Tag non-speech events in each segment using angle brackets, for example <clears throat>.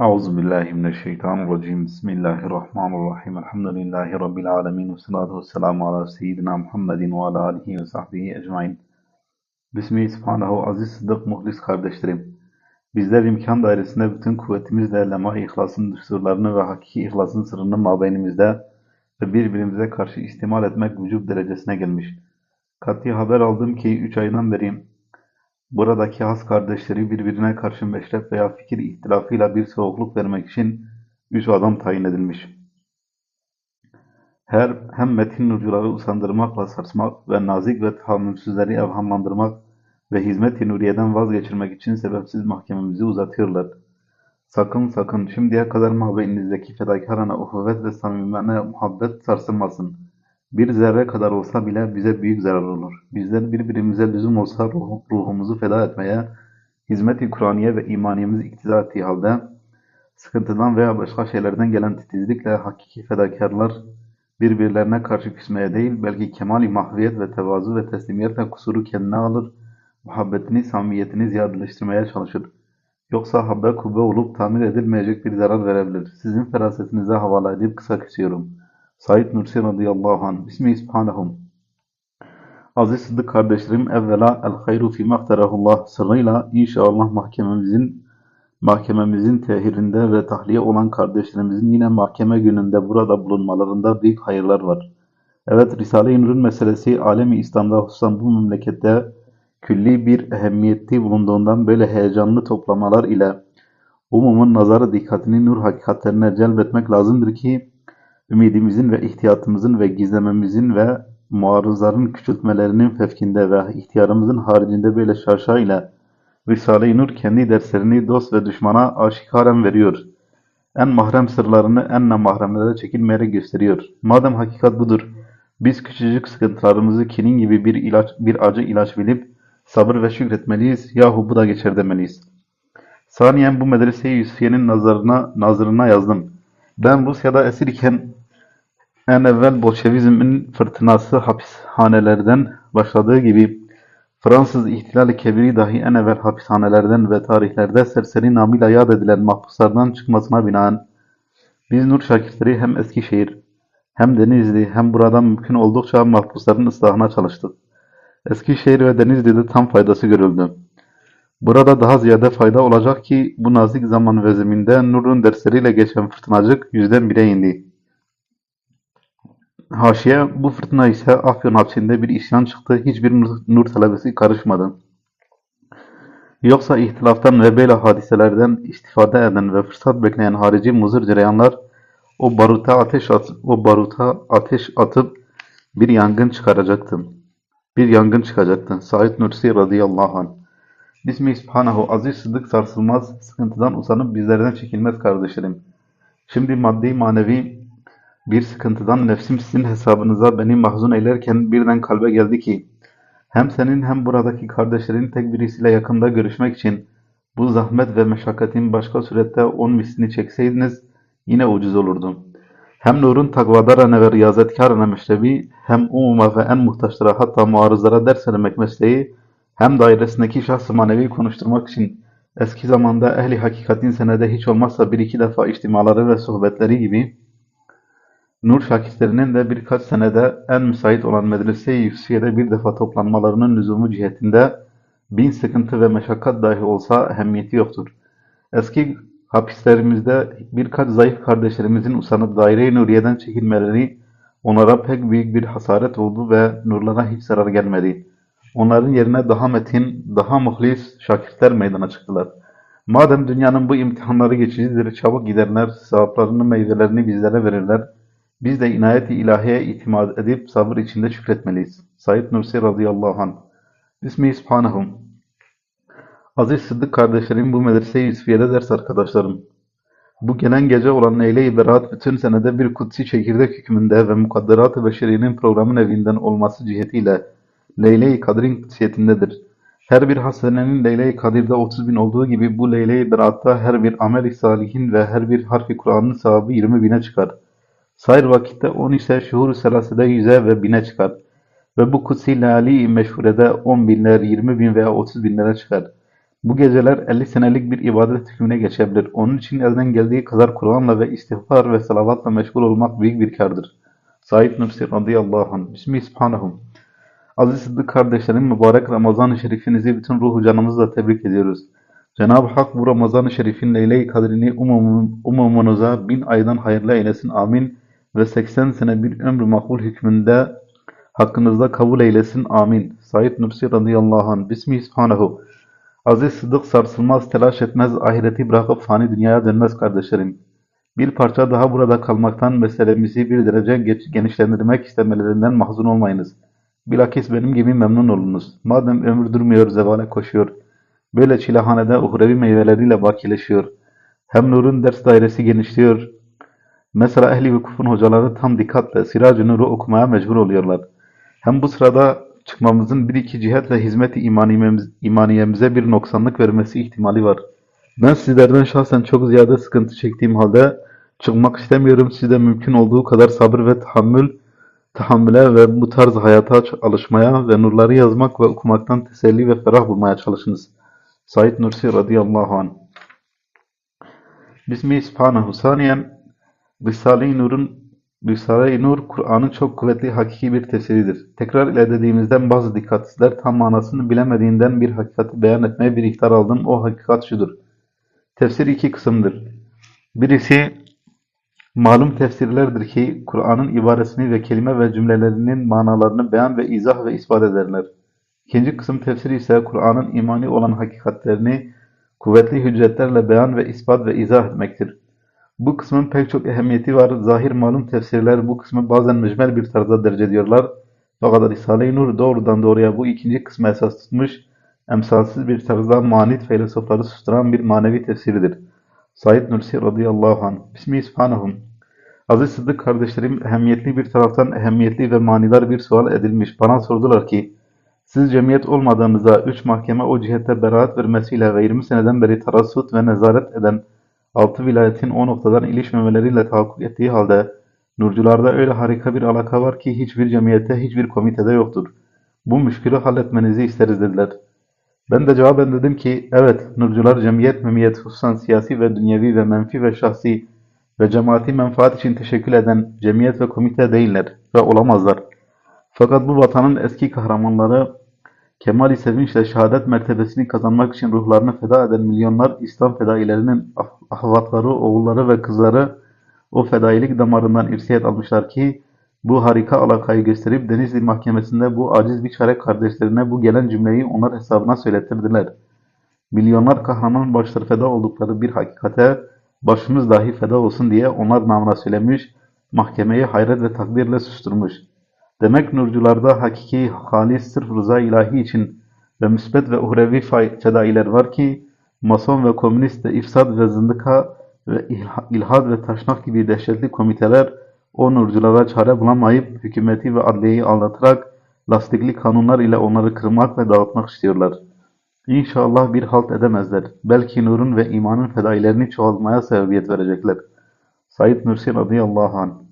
Euzu billahi mineşşeytanirracim. Bismillahirrahmanirrahim. Elhamdülillahi rabbil alamin. Vessalatu vesselamu ala seyyidina Muhammedin ve ala alihi ve sahbihi ecmaîn. Bismillahi subhanahu aziz sıddık muhlis kardeşlerim. Bizler imkan dairesinde bütün kuvvetimizle lema ihlasın düsturlarını ve hakiki ihlasın sırrını mabeynimizde ve birbirimize karşı istimal etmek vücub derecesine gelmiş. Kat'i haber aldım ki 3 aydan beri buradaki has kardeşleri birbirine karşı meşrep veya fikir ihtilafıyla bir soğukluk vermek için üç adam tayin edilmiş. Her hem metin nurcuları usandırmakla sarsmak ve nazik ve tahammülsüzleri evhamlandırmak ve hizmet-i nuriyeden vazgeçirmek için sebepsiz mahkememizi uzatıyorlar. Sakın sakın şimdiye kadar mabeyinizdeki fedakarana uhuvvet ve samimane muhabbet sarsılmasın. Bir zerre kadar olsa bile bize büyük zarar olur. Bizler birbirimize lüzum olsa ruh- ruhumuzu feda etmeye, hizmet-i Kur'aniye ve imaniyemiz iktiza ettiği halde, sıkıntıdan veya başka şeylerden gelen titizlikle hakiki fedakarlar birbirlerine karşı küsmeye değil, belki kemal-i mahviyet ve tevazu ve teslimiyetle kusuru kendine alır, muhabbetini, samimiyetini ziyadeleştirmeye çalışır. Yoksa habbe kubbe olup tamir edilmeyecek bir zarar verebilir. Sizin ferasetinize havale edip kısa kesiyorum. Said Nursi radıyallahu anh. Bismihi subhanehum. Aziz Sıddık kardeşlerim, evvela el hayru fî mafterahullah sırrıyla inşallah mahkememizin mahkememizin tehirinde ve tahliye olan kardeşlerimizin yine mahkeme gününde burada bulunmalarında büyük hayırlar var. Evet, Risale-i Nur'un meselesi alemi İslam'da hususan bu memlekette külli bir ehemmiyeti bulunduğundan böyle heyecanlı toplamalar ile umumun nazarı dikkatini nur hakikatlerine celbetmek lazımdır ki ümidimizin ve ihtiyatımızın ve gizlememizin ve muarızların küçültmelerinin fevkinde ve ihtiyarımızın haricinde böyle şaşa ile Risale-i Nur kendi derslerini dost ve düşmana aşikaren veriyor. En mahrem sırlarını en namahremlere çekilmeyerek gösteriyor. Madem hakikat budur, biz küçücük sıkıntılarımızı kinin gibi bir ilaç, bir acı ilaç bilip sabır ve şükretmeliyiz. Yahu bu da geçer demeliyiz. Saniyen bu medrese-i Yusufiye'nin nazarına, nazırına yazdım. Ben Rusya'da esirken en evvel Bolşevizmin fırtınası hapishanelerden başladığı gibi Fransız ihtilali kebiri dahi en evvel hapishanelerden ve tarihlerde serseri namıyla yad edilen mahpuslardan çıkmasına binaen biz Nur şakirtleri hem Eskişehir hem Denizli hem burada mümkün oldukça mahpusların ıslahına çalıştık. Eskişehir ve Denizli'de tam faydası görüldü. Burada daha ziyade fayda olacak ki bu nazik zaman ve zeminde Nur'un dersleriyle geçen fırtınacık yüzden bire indi. Haşiye bu fırtına ise Afyon hapsinde bir isyan çıktı. Hiçbir nur, talebesi karışmadı. Yoksa ihtilaftan ve böyle hadiselerden istifade eden ve fırsat bekleyen harici muzır cereyanlar o baruta ateş at, o baruta ateş atıp bir yangın çıkaracaktı. Bir yangın çıkacaktı. Said Nursi radıyallahu anh. Bismillah subhanahu aziz sıddık sarsılmaz, sıkıntıdan usanıp bizlerden çekilmez kardeşlerim. Şimdi maddi manevi bir sıkıntıdan nefsim sizin hesabınıza beni mahzun eylerken birden kalbe geldi ki, hem senin hem buradaki kardeşlerin tek birisiyle yakında görüşmek için bu zahmet ve meşakkatin başka surette on mislini çekseydiniz yine ucuz olurdu. Hem nurun takvadarane ve riyazetkarane meşrebi, hem umuma ve en muhtaçlara hatta muarızlara ders vermek mesleği, hem dairesindeki şahs-ı manevi konuşturmak için eski zamanda ehli hakikatin senede hiç olmazsa bir iki defa içtimaları ve sohbetleri gibi Nur şakirtlerinin de birkaç senede en müsait olan medrese-i Yusufiye'de bir defa toplanmalarının lüzumu cihetinde bin sıkıntı ve meşakkat dahi olsa ehemmiyeti yoktur. Eski hapislerimizde birkaç zayıf kardeşlerimizin usanıp daire-i nuriyeden çekilmeleri onlara pek büyük bir hasaret oldu ve nurlara hiç zarar gelmedi. Onların yerine daha metin, daha muhlis şakirtler meydana çıktılar. Madem dünyanın bu imtihanları geçicidir, çabuk giderler, sevaplarının meyvelerini bizlere verirler. Biz de inayet-i ilahiye itimat edip sabır içinde şükretmeliyiz. Said Nursi radıyallahu anh. Bismihi subhanehum. Aziz Sıddık kardeşlerim bu medrese-i Yusufiye'de ders arkadaşlarım. Bu gelen gece olan Leyle-i Berat bütün senede bir kutsi çekirdek hükmünde ve mukadderat-ı beşerinin programın evinden olması cihetiyle Leyle-i Kadir'in kutsiyetindedir. Her bir hasenenin Leyle-i Kadir'de 30 bin olduğu gibi bu Leyle-i Berat'ta her bir amel-i salihin ve her bir harfi Kur'an'ın sahibi 20 bine çıkar. Sair vakitte on ise şuhur-u selasede yüze ve bine çıkar. Ve bu kutsi lali meşhurede on binler, yirmi bin veya otuz binlere çıkar. Bu geceler 50 senelik bir ibadet hükmüne geçebilir. Onun için elden geldiği kadar Kur'an'la ve istiğfar ve salavatla meşgul olmak büyük bir kârdır. Said Nursi radıyallahu anh. Bismillahirrahmanirrahim. Aziz Sıddık kardeşlerim, mübarek Ramazan-ı Şerifinizi bütün ruhu canımızla tebrik ediyoruz. Cenab-ı Hak bu Ramazan-ı Şerif'in Leyle-i Kadrini umum, umumunuza bin aydan hayırlı eylesin. Amin. Ve 80 sene bir ömrü makbul hükmünde hakkınızda kabul eylesin. Amin. Said Nursi radıyallahu anh. Bismillahirrahmanirrahim. Aziz Sıddık sarsılmaz, telaş etmez, ahireti bırakıp fani dünyaya dönmez kardeşlerim. Bir parça daha burada kalmaktan meselemizi bir derece genişlendirmek istemelerinden mahzun olmayınız. Bilakis benim gibi memnun olunuz. Madem ömür durmuyor, zevale koşuyor. Böyle çilehanede uhrevi meyveleriyle bakileşiyor. Hem nurun ders dairesi genişliyor. Mesela ehli vukufun hocaları tam dikkatle Sirac-ı Nur'u okumaya mecbur oluyorlar. Hem bu sırada çıkmamızın bir iki cihetle hizmet-i imaniyemiz- imaniyemize bir noksanlık vermesi ihtimali var. Ben sizlerden şahsen çok ziyade sıkıntı çektiğim halde çıkmak istemiyorum. Siz de mümkün olduğu kadar sabır ve tahammül, tahammüle ve bu tarz hayata alışmaya ve nurları yazmak ve okumaktan teselli ve ferah bulmaya çalışınız. Said Nursi radıyallahu anh. Bismihi subhanahu. Saniyen Risale-i Nur'un Risale-i Nur, Kur'an'ın çok kuvvetli hakiki bir tefsiridir. Tekrar ile dediğimizden bazı dikkatsizler tam manasını bilemediğinden bir hakikati beyan etmeye bir ihtar aldım. O hakikat şudur. Tefsir iki kısımdır. Birisi malum tefsirlerdir ki Kur'an'ın ibaresini ve kelime ve cümlelerinin manalarını beyan ve izah ve ispat ederler. İkinci kısım tefsir ise Kur'an'ın imani olan hakikatlerini kuvvetli hüccetlerle beyan ve ispat ve izah etmektir. Bu kısmın pek çok ehemmiyeti var. Zahir malum tefsirler bu kısmı bazen mücmel bir tarzda derc ediyorlar. Fakat Risale-i Nur doğrudan doğruya bu ikinci kısmı esas tutmuş, emsalsiz bir tarzda manit filozofları susturan bir manevi tefsiridir. Said Nursi radıyallahu anh. Bismillahirrahmanirrahim. Aziz Sıddık kardeşlerim, ehemmiyetli bir taraftan ehemmiyetli ve manidar bir sual edilmiş. Bana sordular ki, siz cemiyet olmadığınızda üç mahkeme o cihette beraat vermesiyle ve 20 seneden beri tarassut ve nezaret eden altı vilayetin o noktadan ilişmemeleriyle tahakkuk ettiği halde nurcularda öyle harika bir alaka var ki hiçbir cemiyette, hiçbir komitede yoktur. Bu müşkülü halletmenizi isteriz dediler. Ben de cevaben dedim ki, evet, nurcular cemiyet, memiyet, hususan siyasi ve dünyevi ve menfi ve şahsi ve cemaati menfaat için teşekkül eden cemiyet ve komite değiller ve olamazlar. Fakat bu vatanın eski kahramanları Kemal-i sevinçle şehadet mertebesini kazanmak için ruhlarını feda eden milyonlar İslam fedailerinin ah- ahvatları, oğulları ve kızları o fedailik damarından irsiyet almışlar ki bu harika alakayı gösterip Denizli Mahkemesi'nde bu aciz biçare kardeşlerine bu gelen cümleyi onlar hesabına söylettirdiler. Milyonlar kahraman başları feda oldukları bir hakikate başımız dahi feda olsun diye onlar namına söylemiş, mahkemeyi hayret ve takdirle susturmuş. Demek nurcularda hakiki, halis, sırf rıza ilahi için ve müsbet ve uhrevi fedailer var ki, mason ve komünist de ifsad ve zındıka ve ilha- ilhad ve taşnak gibi dehşetli komiteler o nurculara çare bulamayıp hükümeti ve adliyeyi aldatarak lastikli kanunlar ile onları kırmak ve dağıtmak istiyorlar. İnşallah bir halt edemezler. Belki nurun ve imanın fedailerini çoğaltmaya sebebiyet verecekler. Said Nursi radıyallahu anh.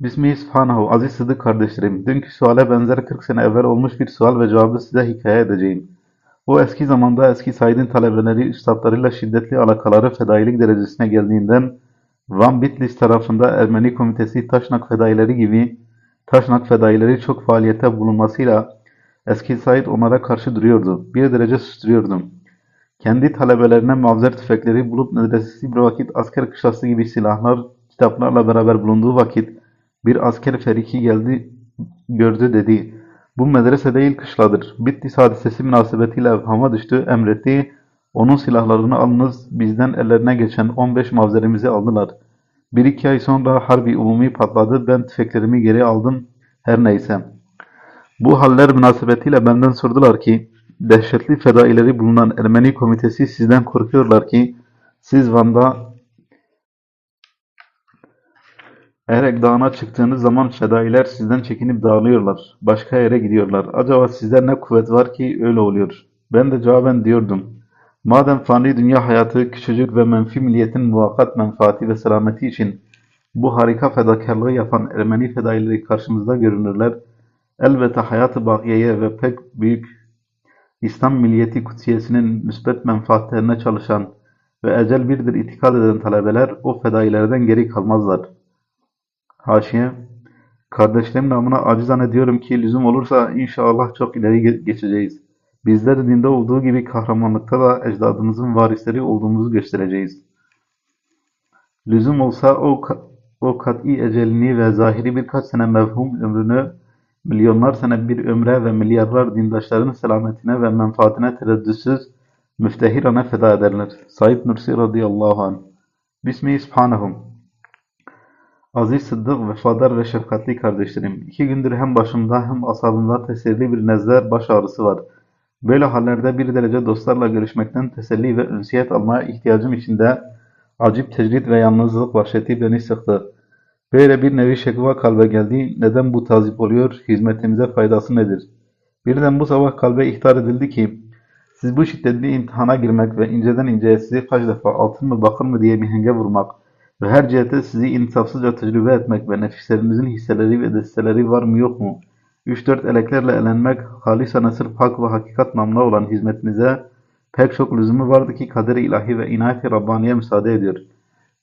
Bismillahirrahmanirrahim. Aziz Sıdık kardeşlerim, dünkü suale benzer 40 sene evvel olmuş bir sual ve cevabı size hikaye edeceğim. O eski zamanda eski Said'in talebeleri üstadlarıyla şiddetli alakaları fedailik derecesine geldiğinden Van Bitlis tarafında Ermeni komitesi Taşnak fedaileri gibi Taşnak fedaileri çok faaliyette bulunmasıyla eski Said onlara karşı duruyordu. Bir derece susturuyordu. Kendi talebelerine mavzer tüfekleri bulup medresesi bir vakit asker kışlası gibi silahlar, kitaplarla beraber bulunduğu vakit bir asker feriki geldi, gördü dedi. Bu medrese değil kışladır. Bitlis hadisesi münasebetiyle evhama düştü, emretti. Onun silahlarını alınız, bizden ellerine geçen 15 mavzerimizi aldılar. Bir iki ay sonra harbi umumi patladı, ben tüfeklerimi geri aldım, her neyse. Bu haller münasebetiyle benden sordular ki, dehşetli fedaileri bulunan Ermeni komitesi sizden korkuyorlar ki, siz Van'da Erek Dağı'na çıktığınız zaman fedailer sizden çekinip dağılıyorlar. Başka yere gidiyorlar. Acaba sizde ne kuvvet var ki öyle oluyor? Ben de cevaben diyordum. Madem fani dünya hayatı küçücük ve menfi milliyetin muvakkat menfaati ve selameti için bu harika fedakarlığı yapan Ermeni fedaileri karşımızda görünürler, elbette hayatı bakiyeye ve pek büyük İslam milliyeti kutsiyesinin müsbet menfaatlerine çalışan ve ecel birdir itikad eden talebeler o fedailerden geri kalmazlar. Haşiye Kardeşlerim namına acizane diyorum ki lüzum olursa inşallah çok ileri ge- geçeceğiz. Bizler dinde olduğu gibi kahramanlıkta da ecdadımızın varisleri olduğumuzu göstereceğiz. Lüzum olsa o, o kat'i ecelini ve zahiri birkaç sene mevhum ömrünü milyonlar sene bir ömre ve milyarlar dindaşların selametine ve menfaatine tereddütsüz müftehirane feda ederler. Said Nursi radıyallahu anh. Bismihi subhanehum. Aziz Sıddık, vefadar ve şefkatli kardeşlerim, iki gündür hem başımda hem asabımda teselli bir nezle baş ağrısı var. Böyle hallerde bir derece dostlarla görüşmekten teselli ve ünsiyet almaya ihtiyacım içinde acip tecrit ve yalnızlık vahşeti beni sıktı. Böyle bir nevi şekva kalbe geldi. Neden bu tazip oluyor? Hizmetimize faydası nedir? Birden bu sabah kalbe ihtar edildi ki, siz bu şiddetli imtihana girmek ve inceden inceye sizi kaç defa altın mı bakır mı diye mihenge vurmak ve her cihete sizi insafsızca tecrübe etmek ve nefislerinizin hisseleri ve desteleri var mı yok mu? 3-4 eleklerle elenmek, halisane sırf hak ve hakikat namına olan hizmetinize pek çok lüzumu vardı ki kader-i ilahi ve inayet-i Rabbaniye müsaade ediyor.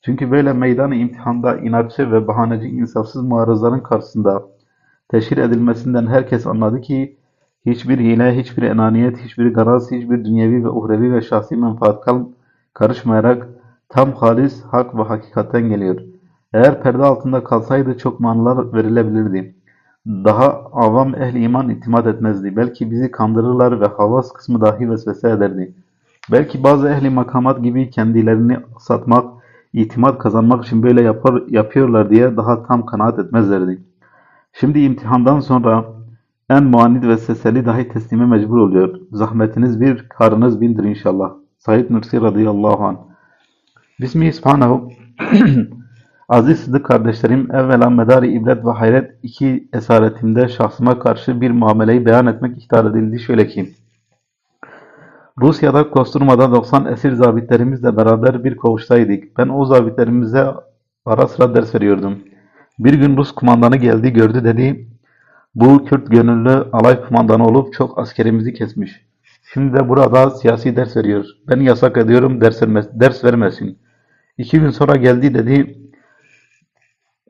Çünkü böyle meydan-ı imtihanda inatçı ve bahaneci insafsız muarızların karşısında teşhir edilmesinden herkes anladı ki hiçbir hile, hiçbir enaniyet, hiçbir garaz, hiçbir dünyevi ve uhrevi ve şahsi menfaat karışmayarak tam halis hak ve hakikatten geliyor. Eğer perde altında kalsaydı çok manalar verilebilirdi. Daha avam ehli iman itimat etmezdi. Belki bizi kandırırlar ve havas kısmı dahi vesvese ederdi. Belki bazı ehli makamat gibi kendilerini satmak, itimat kazanmak için böyle yapar, yapıyorlar diye daha tam kanaat etmezlerdi. Şimdi imtihandan sonra en muanid vesveseli dahi teslime mecbur oluyor. Zahmetiniz bir, karınız bindir inşallah. Said Nursi radıyallahu anh. Bismihi subhanehu. <clears throat> Aziz Sıddık kardeşlerim, evvela medari ibret ve hayret iki esaretimde şahsıma karşı bir muameleyi beyan etmek ihtar edildi şöyle ki, Rusya'da Kosturma'da 90 esir zabitlerimizle beraber bir koğuştaydık. Ben o zabitlerimize ara sıra ders veriyordum. Bir gün Rus kumandanı geldi gördü dedi, bu Kürt gönüllü alay kumandanı olup çok askerimizi kesmiş. Şimdi de burada siyasi ders veriyor. Ben yasak ediyorum ders vermesin. İki gün sonra geldi dedi,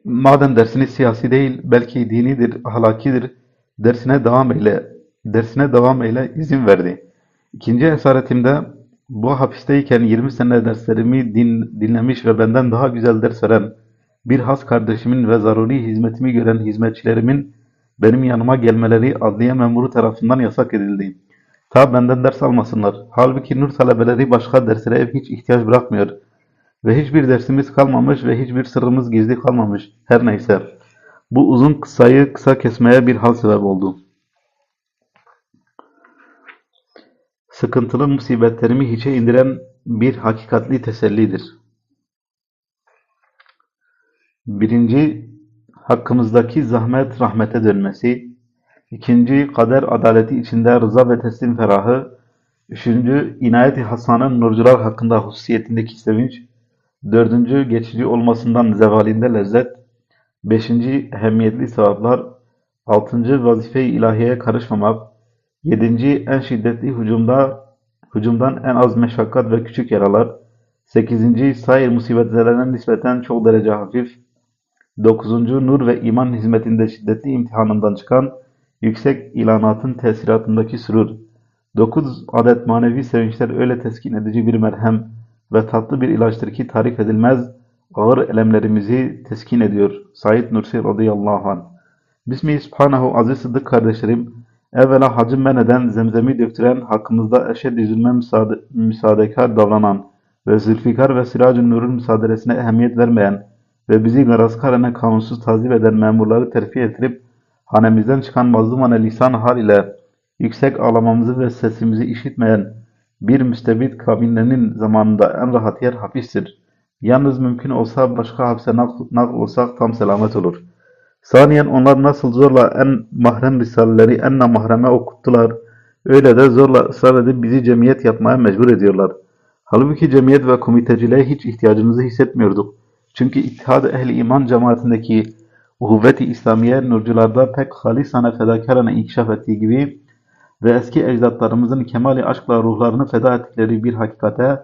madem dersiniz siyasi değil, belki dinidir, ahlakidir, dersine devam eyle, dersine devam eyle izin verdi. İkinci esaretimde bu hapisteyken 20 sene derslerimi din, dinlemiş ve benden daha güzel ders veren bir has kardeşimin ve zaruri hizmetimi gören hizmetçilerimin benim yanıma gelmeleri adliye memuru tarafından yasak edildi. Ta benden ders almasınlar. Halbuki nur talebeleri başka derslere hiç ihtiyaç bırakmıyor. Ve hiçbir dersimiz kalmamış ve hiçbir sırrımız gizli kalmamış. Her neyse. Bu uzun kısayı kısa kesmeye bir hal sebep oldu. Sıkıntılı musibetlerimi hiçe indiren bir hakikatli tesellidir. Birinci, hakkımızdaki zahmet rahmete dönmesi. İkinci, kader adaleti içinde rıza ve teslim ferahı. Üçüncü, inayet-i hasanın nurcular hakkında hususiyetindeki sevinç. Dördüncü, geçici olmasından zevalinde lezzet. Beşinci, ehemmiyetli sevaplar. Altıncı, vazife-i ilahiyeye karışmamak. Yedinci, en şiddetli hücumda, hücumdan en az meşakkat ve küçük yaralar. Sekizinci, sair musibetlerine nispeten çok derece hafif. Dokuzuncu, nur ve iman hizmetinde şiddetli imtihanından çıkan yüksek ilanatın tesiratındaki sürur. Dokuz adet manevi sevinçler öyle teskin edici bir merhem ve tatlı bir ilaçtır ki tarif edilmez, ağır elemlerimizi teskin ediyor. Said Nursi radıyallahu anh. Bismihi subhanahu aziz sıddık kardeşlerim, evvela hacı men eden, zemzemi döktüren, hakkımızda eşed üzülme müsaade, müsaadekar davranan ve zülfikar ve siracın nurun müsaaderesine ehemmiyet vermeyen ve bizi garazkarene kanunsuz tazip eden memurları terfi ettirip hanemizden çıkan mazlumane lisan hal ile yüksek ağlamamızı ve sesimizi işitmeyen bir müstebit kabinlerinin zamanında en rahat yer hapistir. Yalnız mümkün olsa başka hapse nakl, olsak tam selamet olur. Saniyen onlar nasıl zorla en mahrem risaleleri en namahreme okuttular, öyle de zorla ısrar edip bizi cemiyet yapmaya mecbur ediyorlar. Halbuki cemiyet ve komiteciliğe hiç ihtiyacımızı hissetmiyorduk. Çünkü İttihad-ı Ehli İman cemaatindeki uhuvvet-i İslamiye nurcularda pek halisane fedakarane inkişaf ettiği gibi ve eski ecdatlarımızın kemali aşkla ruhlarını feda ettikleri bir hakikate,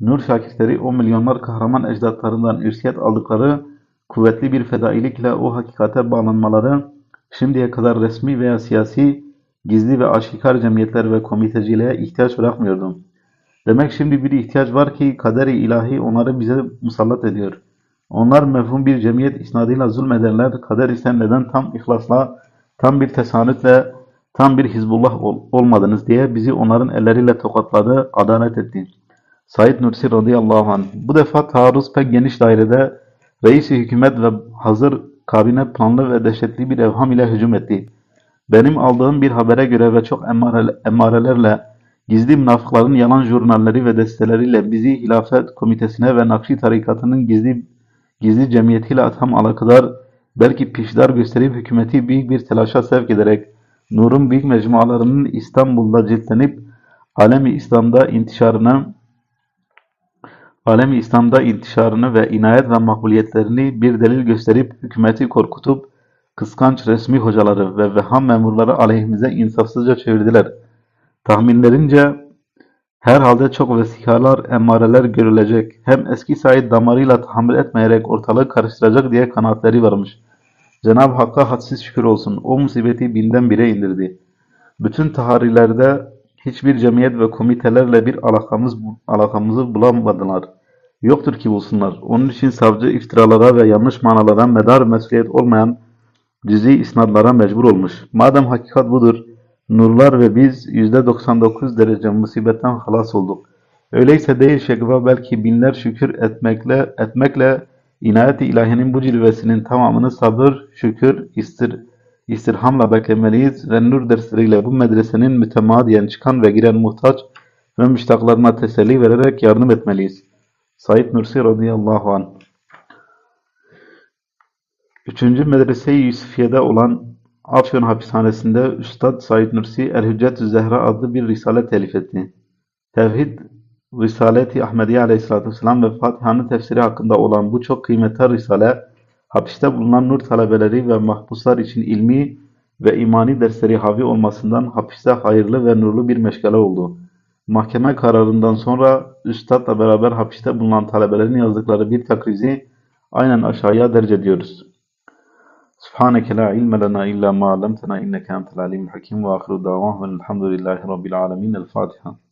nur şakirtleri o milyonlar kahraman ecdatlarından irsiyet aldıkları kuvvetli bir fedailikle o hakikate bağlanmaları, şimdiye kadar resmi veya siyasi, gizli ve aşikar cemiyetler ve komiteciliğe ihtiyaç bırakmıyordum. Demek şimdi bir ihtiyaç var ki kader-i ilahi onları bize musallat ediyor. Onlar mefhum bir cemiyet isnadıyla zulmederler, kader ise neden tam ihlasla, tam bir tesanütle, tam bir Hizbullah ol- olmadınız diye bizi onların elleriyle tokatladı, adalet etti. Said Nursi radıyallahu anh. Bu defa taarruz pek geniş dairede reisi hükümet ve hazır kabine planlı ve dehşetli bir evham ile hücum etti. Benim aldığım bir habere göre ve çok emare- emarelerle gizli münafıkların yalan jurnalleri ve desteleriyle bizi hilafet komitesine ve Nakşi tarikatının gizli gizli cemiyetiyle tam alakadar belki pişdar gösterip hükümeti büyük bir telaşa sevk ederek Nur'un büyük mecmualarının İstanbul'da ciltlenip alemi İslam'da intişarına alemi İslam'da intişarını ve inayet ve makbuliyetlerini bir delil gösterip hükümeti korkutup kıskanç resmi hocaları ve veham memurları aleyhimize insafsızca çevirdiler. Tahminlerince herhalde çok vesikalar, emareler görülecek. Hem eski Said damarıyla tahammül etmeyerek ortalığı karıştıracak diye kanaatleri varmış. Cenab-ı Hakk'a hadsiz şükür olsun. O musibeti binden bire indirdi. Bütün taharilerde hiçbir cemiyet ve komitelerle bir alakamız, alakamızı bulamadılar. Yoktur ki bulsunlar. Onun için savcı iftiralara ve yanlış manalara medar mesuliyet olmayan cüzi isnadlara mecbur olmuş. Madem hakikat budur, nurlar ve biz %99 derece musibetten halas olduk. Öyleyse değil şekva belki binler şükür etmekle etmekle inayet-i ilahinin bu cilvesinin tamamını sabır, şükür, istir, istirhamla beklemeliyiz ve nur dersleriyle bu medresenin mütemadiyen çıkan ve giren muhtaç ve müştaklarına teselli vererek yardım etmeliyiz. Said Nursi radıyallahu anh Üçüncü Medrese-i Yusufiye'de olan Afyon hapishanesinde Üstad Said Nursi El-Hüccetü Zehra adlı bir risale telif etti. Tevhid Risaleti Ahmediye Aleyhisselatü Vesselam ve Fatiha'nın tefsiri hakkında olan bu çok kıymetli risale, hapiste bulunan nur talebeleri ve mahpuslar için ilmi ve imani dersleri havi olmasından hapiste hayırlı ve nurlu bir meşgale oldu. Mahkeme kararından sonra Üstad'la beraber hapiste bulunan talebelerin yazdıkları bir takrizi aynen aşağıya derc ediyoruz. Subhaneke la ilme lena illa ma allamtena inneke entel alimul hakim ve ahiru davahum elhamdülillahi rabbil alemin. El Fatiha.